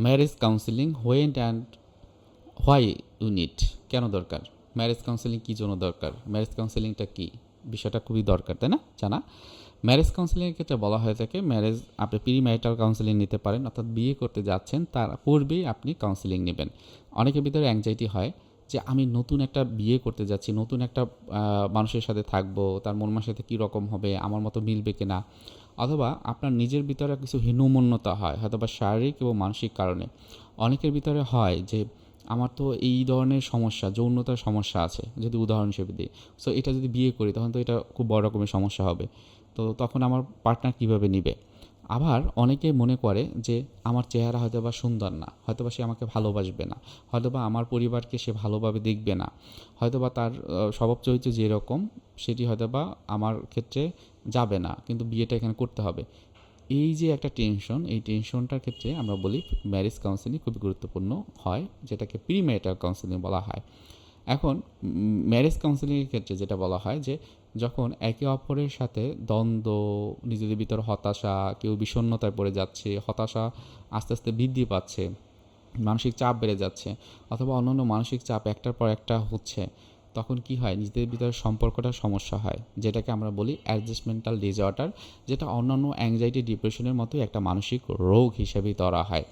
Marriage counselling when and why you need কেন দরকার? Marriage counselling কী জন্য দরকার? ম্যারেজ কাউন্সিলিংটা কী? বিষয়টা খুবই দরকার, তাই না? জানা? ম্যারেজ কাউন্সিলিংয়ের ক্ষেত্রে বলা হয়ে থাকে ম্যারেজ আপনি প্রি ম্যারিটাল কাউন্সিলিং নিতে পারেন, অর্থাৎ বিয়ে করতে যাচ্ছেন, তার পূর্বেই আপনি কাউন্সিলিং নেবেন। অনেকের ভিতরে অ্যাংজাইটি হয় যে আমি নতুন একটা বিয়ে করতে যাচ্ছি, নতুন একটা মানুষের সাথে থাকব, তার মন সাথে কী রকম হবে, আমার মতো মিলবে কিনা? অথবা আপনার নিজের ভিতরে কিছু হীনমন্যতা হয় হয়তো বা শারীরিক এবং মানসিক কারণে। অনেকের ভিতরে হয় যে, আমার তো এই ধরনের সমস্যা, যৌনতার সমস্যা আছে। যদি উদাহরণ হিসেবে দিই সো এটা যদি বিয়ে করি, তখন তো এটা খুব বড় রকমের সমস্যা হবে। তো তখন আমার পার্টনার কীভাবে নিবে? আবার অনেকে মনে করে যে আমার চেহারা হয়তো বা সুন্দর না হয়তো বা সে আমাকে ভালোবাসবে না হয়তো বা আমার পরিবারকে সে ভালোভাবে দেখবে না হয়তো বা তার স্বভাব চরিত্র যেরকম সেটি হয়তো বা আমার ক্ষেত্রে যাবে না, কিন্তু বিয়েটা এখানে করতে হবে। এই যে একটা টেনশন এই টেনশনটার ক্ষেত্রে আমরা বলি ম্যারেজ কাউন্সিলিং খুবই গুরুত্বপূর্ণ হয়, যেটাকে প্রি ম্যারিটাল কাউন্সিলিং বলা হয়। এখন ম্যারেজ কাউন্সিলিংয়ের ক্ষেত্রে যেটা বলা হয় যে যখন একে অপরের সাথে দ্বন্দ্ব, নিজেদের ভিতর হতাশা, কেউ বিষণ্ণতায় পড়ে যাচ্ছে, হতাশা আস্তে আস্তে বৃদ্ধি পাচ্ছে, মানসিক চাপ বেড়ে যাচ্ছে অথবা অন্যান্য মানসিক চাপ একটার পর একটা হচ্ছে, তখন কি হয়? নিজেদের ভিতরে সম্পর্কটা সমস্যা হয়, যেটাকে আমরা বলি অ্যাডজাস্টমেন্টাল ডিসঅর্ডার, যেটা অন্যান্য অ্যাংজাইটি ডিপ্রেশনের মতোই একটা মানসিক রোগ হিসেবেই ধরা হয়।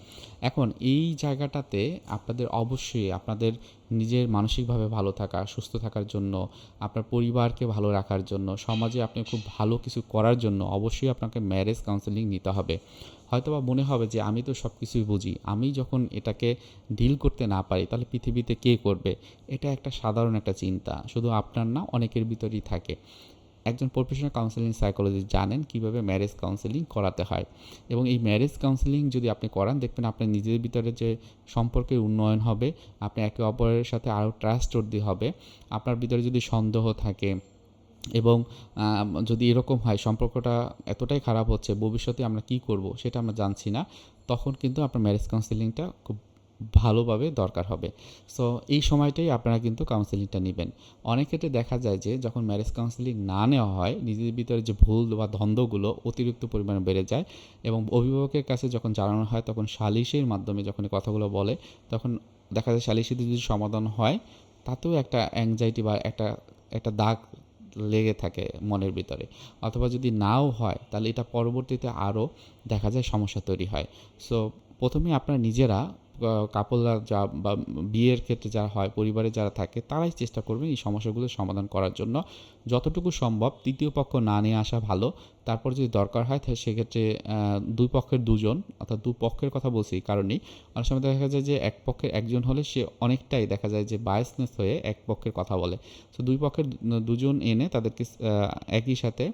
এখন এই জায়গাটাতে আপনাদের অবশ্যই আপনাদের নিজের মানসিকভাবে ভালো থাকা, সুস্থ থাকার জন্য, আপনার পরিবারকে ভালো রাখার জন্য, সমাজে আপনি খুব ভালো কিছু করার জন্য অবশ্যই আপনাকে ম্যারেজ কাউন্সেলিং নিতে হবে। হয়তোবা মনে হবে যে আমি তো সব কিছুই বুঝি, আমি যখন এটাকে ডিল করতে না পারি তাহলে পৃথিবীতে কে করবে? এটা একটা সাধারণ একটা চিন্তা, শুধু আপনার না, অনেকের ভিতরেই থাকে। একজন প্রফেশনাল কাউন্সেলিং সাইকোলজিস্ট জানেন কীভাবে ম্যারেজ কাউন্সেলিং করাতে হয়। এবং এই ম্যারেজ কাউন্সেলিং যদি আপনি করান, দেখবেন আপনার নিজের ভিতরে যে সম্পর্কের উন্নয়ন হবে, আপনি একে অপরের সাথে আরও ট্রাস্ট ট্রাস্টওয়ার্দি হবে, আপনার ভিতরে যদি সন্দেহ থাকে এবং যদি এরকম হয়, সম্পর্কটা এতটাই খারাপ হচ্ছে, ভবিষ্যতে আমরা কি করব সেটা আমরা জানছি না, তখন কিন্তু আপনার ম্যারেজ কাউন্সেলিংটা খুব ভালোভাবে দরকার হবে। সো এই সময়টাই আপনারা কিন্তু কাউন্সেলিংটা নেবেন। অনেক ক্ষেত্রে দেখা যায় যে, যখন ম্যারেজ কাউন্সেলিং না নেওয়া হয় নিজেদের ভিতরে যে ভুল বা দ্বন্দ্বগুলো অতিরিক্ত পরিমাণে বেড়ে যায় এবং অভিভাবকের কাছে যখন জানানো হয়, তখন সালিশের মাধ্যমে যখন কথাগুলো বলে, তখন দেখা যায় সালিশিতে যদি সমাধান হয়, তাতেও একটা অ্যাংজাইটি বা একটা একটা দাগ লেগে থাকে মনের ভিতরে। অথবা যদি নাও হয়, তাহলে এটা পরবর্তীতে আরও দেখা যায় সমস্যা তৈরি হয়। সো প্রথমে আপনারা নিজেরা কাপলরা যা বা বিয়ের ক্ষেত্রে যারা হয়, পরিবারে যারা থাকে, তারাই চেষ্টা করবেন এই সমস্যাগুলো সমাধান করার জন্য। যতটুকু সম্ভব তৃতীয় পক্ষ না নিয়ে আসা ভালো। তারপর যদি দরকার হয়, তাহলে সেক্ষেত্রে দুই পক্ষের দুজন, অর্থাৎ দু পক্ষের কথা বলছি এই কারণেই। অনেক সময় দেখা যায় যে এক পক্ষের একজন হলে সে অনেকটাই দেখা যায় যে বায়াসনেস হয়ে এক পক্ষের কথা বলে। তো দুই পক্ষের দুজন এনে তাদেরকে একই সাথে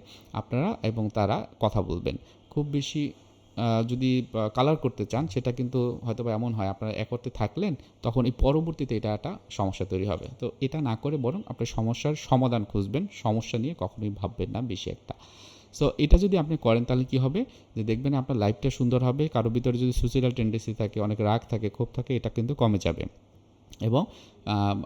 আপনারা এবং তারা কথা বলবেন। খুব বেশি যদি কালার করতে চান, সেটা কিন্তু হয়তো বা এমন হয়, আপনারা একত্রে থাকলেন, তখন এই পরবর্তীতে এটা একটা সমস্যা তৈরি হবে। তো এটা না করে বরং আপনার সমস্যার সমাধান খুঁজবেন, সমস্যা নিয়ে কখনোই ভাববেন না বেশি একটা। সো এটা যদি আপনি করেন, তাহলে কী হবে? যে দেখবেন আপনার লাইফটা সুন্দর হবে কারোর ভিতরে যদি সুইসাইডাল টেন্ডেন্সি থাকে, অনেক রাগ থাকে, ক্ষোভ থাকে, এটা কিন্তু কমে যাবে। এবং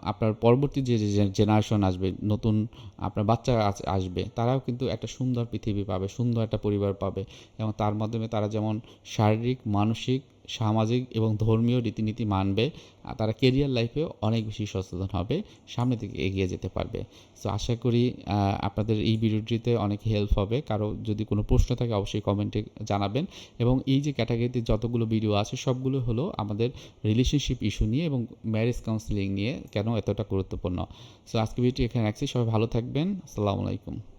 আপনার পরবর্তী যে জেনারেশন আসবে, নতুন আপনার বাচ্চা আসবে, তারাও কিন্তু একটা সুন্দর পৃথিবী পাবে, সুন্দর একটা পরিবার পাবে এবং তার মাধ্যমে তারা যেমন শারীরিক, মানসিক সামাজিক এবং ধর্মীয় রীতিনীতি মানবে তারা কেরিয়ার লাইফেও অনেক বেশি সচেতন হবে, সামনের দিকে এগিয়ে যেতে পারবে। সো আশা করি আপনাদের এই ভিডিওটিতে অনেক হেল্প হবে। কারও যদি কোনো প্রশ্ন থাকে, অবশ্যই কমেন্টে জানাবেন। এবং এই যে ক্যাটাগরিতে যতগুলো ভিডিও আছে, সবগুলো হলো আমাদের রিলেশনশিপ ইস্যু নিয়ে এবং ম্যারেজ কাউন্সিলিং নিয়ে কেন এতটা গুরুত্বপূর্ণ। সো আজকে ভিডিওটি এখানে রাখছি। সবাই ভালো থাকবেন। আসসালামু আলাইকুম।